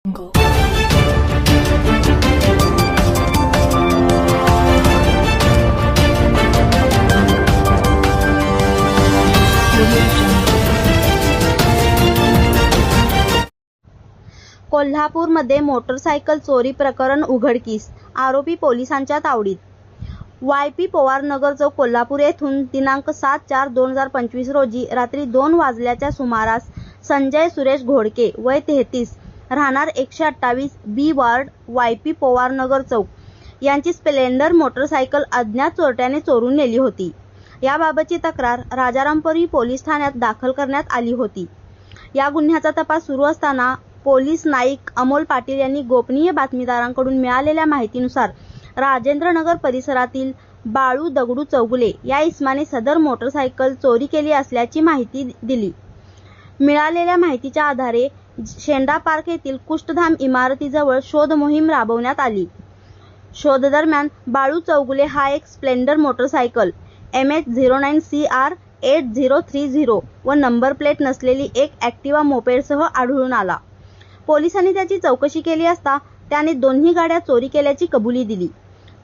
कोल्हापूरमध्ये मोटरसायकल चोरी प्रकरण उघडकीस आरोपी पोलिसांच्या तावडीत. वाय पी पवार नगर चौक कोल्हापूर येथून दिनांक सात चार दोन हजार पंचवीस रोजी रात्री दोन वाजल्याच्या सुमारास संजय सुरेश घोडके वय तेहतीस राहणार एकशे अठ्ठावीस B ward Y P Powarnagar चौक. यांची स्प्लेंडर मोटरसायकल अज्ञात चोरट्याने चोरून नेली होती. याबाबतची तक्रार राजारामपुरी पोलीस ठाण्यात दाखल करण्यात आली होती. या गुन्ह्याचा तपास सुरू असताना पोलीस नाईक अमोल पाटील यांनी गोपनीय बातमीदारांकडून मिळालेल्या माहितीनुसार राजेंद्रनगर परिसरातील बाळू दगडू चौगुले या इसमाने सदर मोटरसायकल चोरी केली असल्याची माहिती दिली. मिळालेल्या माहितीच्या आधारे शेंडा पार्क येथील कुष्ठधाम इमारतीजवळ शोध मोहीम राबवण्यात आली. शोध दरम्यान बाळू चौगुले हा एक Splendor motorcycle M H zero nine C R eight zero three zero व नंबर प्लेट नसलेली एक ॲक्टिवा मोपेडसह आढळून आला. पोलिसांनी त्याची चौकशी केली असता त्याने दोन्ही गाड्या चोरी केल्याची कबुली दिली.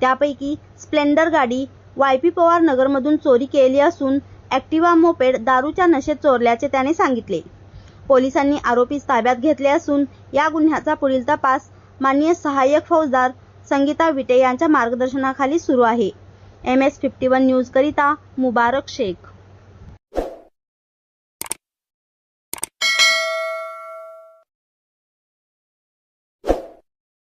त्यापैकी स्प्लेंडर गाडी वाय पी पवार नगरमधून चोरी केली असून ॲक्टिवा मोपेड दारूच्या नशेत चोरल्याचे त्याने सांगितले. पोलिसांनी आरोपीस ताब्यात घेतले असून या गुन्ह्याचा पुढील तपास माननीय सहाय्यक फौजदार संगीता विटे यांच्या मार्गदर्शनाखाली सुरू आहे. एम एस फिफ्टी वन न्यूजकरिता मुबारक शेख.